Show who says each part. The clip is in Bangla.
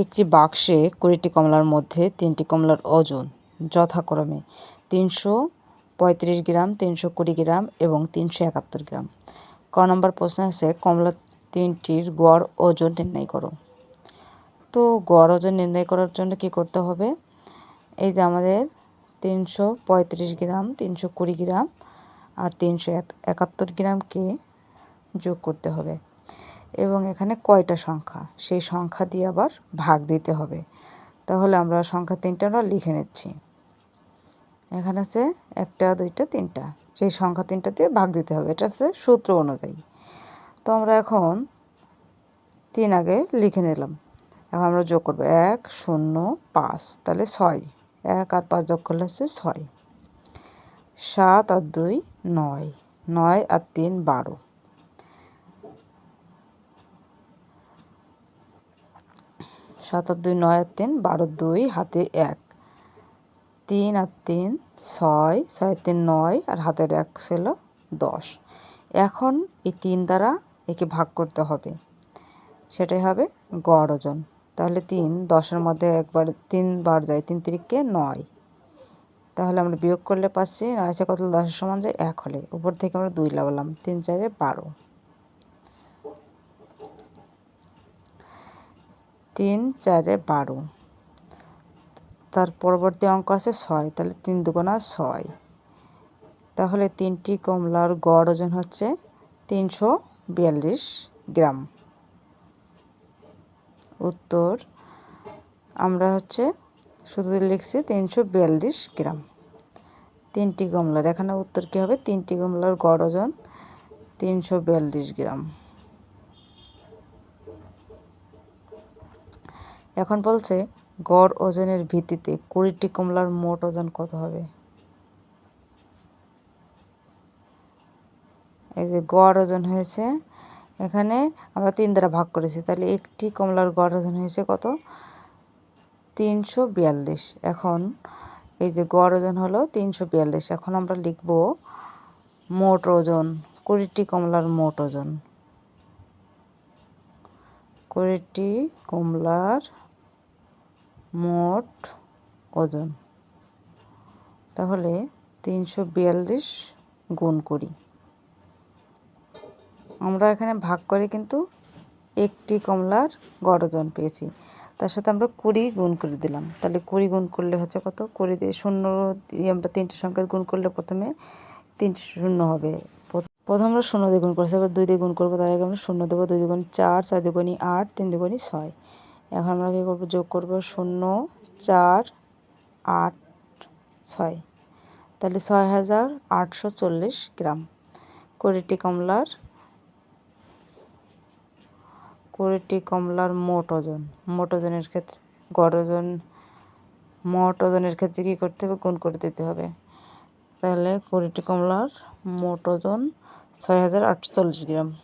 Speaker 1: একটি বাক্সে কুড়িটি কমলার মধ্যে তিনটি কমলার ওজন যথাক্রমে তিনশো পঁয়ত্রিশ গ্রাম, তিনশো কুড়ি গ্রাম এবং তিনশো একাত্তর গ্রাম। ক নম্বর প্রশ্ন আছে, কমলা তিনটির গড় ওজন নির্ণয় করো। তো গড় ওজন নির্ণয় করার জন্য কি করতে হবে? এই যে আমাদের তিনশো পঁয়ত্রিশ গ্রাম, তিনশো কুড়ি গ্রাম আর তিনশো একাত্তর গ্রামকে যোগ করতে হবে। এবং এখানে কয়টা সংখ্যা? সেই সংখ্যা দিয়ে আবার ভাগ দিতে হবে। তাহলে আমরা সংখ্যা তিনটা আমরা লিখে নিচ্ছি। এখানে আছে একটা, দুইটা, তিনটা। সেই সংখ্যা তিনটা দিয়ে ভাগ দিতে হবে। এটা হচ্ছে সূত্র অনুযায়ী। তো আমরা এখন তিন আগে লিখে নিলাম। এখন আমরা যোগ করব এক, শূন্য, পাঁচ। তাহলে ছয়। এক আর পাঁচ যোগ করলে হচ্ছে ছয়। সাত আর দুই, নয়। নয় আর তিন, বারো। সাত দুই নয় তিন, বারো দুই, হাতে এক। তিন আর তিন, ছয় ছয় তিন, নয়, আর হাতের এক ছিল দশ। এখন এই তিন দ্বারা একে ভাগ করতে হবে। সেটাই হবে গড় ওজন। তাহলে তিন, দশের মধ্যে একবার তিনবার যায়, তিন তিরিককে নয়। তাহলে আমরা বিয়োগ করলে পাচ্ছি, নয় সে কত দশের সমান যায় এক হলে। উপর থেকে আমরা দুই লাগালাম, তিন চারে বারো। তিন চারে বারো। তার পরবর্তী অঙ্ক আছে ছয়, তাহলে তিন দুগুণা ছয়। তাহলে তিনটি কমলার গড় ওজন হচ্ছে তিনশো বিয়াল্লিশ গ্রাম। উত্তর, আমরা হচ্ছে শুধু লিখছি তিনশো বিয়াল্লিশ গ্রাম। তিনটি কমলার, এখানে উত্তর কী হবে? তিনটি কমলার গড় ওজন তিনশো বিয়াল্লিশ গ্রাম। এখন বলছে, গড় ওজনের ভিত্তিতে কুড়িটি কমলার মোট ওজন কত হবে? এই যে গড় ওজন হয়েছে, এখানে আমরা তিন দ্বারা ভাগ করেছি, তাহলে একটি কমলার গড় ওজন হয়েছে কত? তিনশো বিয়াল্লিশ। এখন এই যে গড় ওজন হলো তিনশো বিয়াল্লিশ। এখন আমরা লিখব মোট ওজন, কুড়িটি কমলার মোট ওজন। কুড়িটি কমলার মোট ওজন তাহলে তিনশো বিয়াল্লিশ গুণ করি। আমরা এখানে ভাগ করে কিন্তু একটি কমলার গড় ওজন পেয়েছি। তার সাথে আমরা কুড়ি গুণ করে দিলাম। তাহলে কুড়ি গুণ করলে হচ্ছে কত? কুড়ি দিয়ে শূন্য দিয়ে আমরা তিনটে সংখ্যার গুণ করলে প্রথমে তিনটে শূন্য হবে। প্রথম আমরা শূন্য দিয়ে গুণ করেছি, এবার দুই দিয়ে গুণ করব, তার আগে আমরা শূন্য দেবো, দুই দুগুণ চার চার দুগুণি আট, তিন দুগুণি ছয়। এখন আমরা কী করব? যোগ করব শূন্য, চার, আট, ছয়। তাহলে ছয় হাজার আটশো চল্লিশ গ্রাম। কুড়িটি কমলার কুড়িটি কমলার মোট ওজন। মোট ওজনের ক্ষেত্রে, গড় ওজন, মোট ওজনের ক্ষেত্রে কী করতে হবে? গুণ করে দিতে হবে। তাহলে কুড়িটি কমলার মোট ওজন ছয় হাজার আটশো চল্লিশ গ্রাম।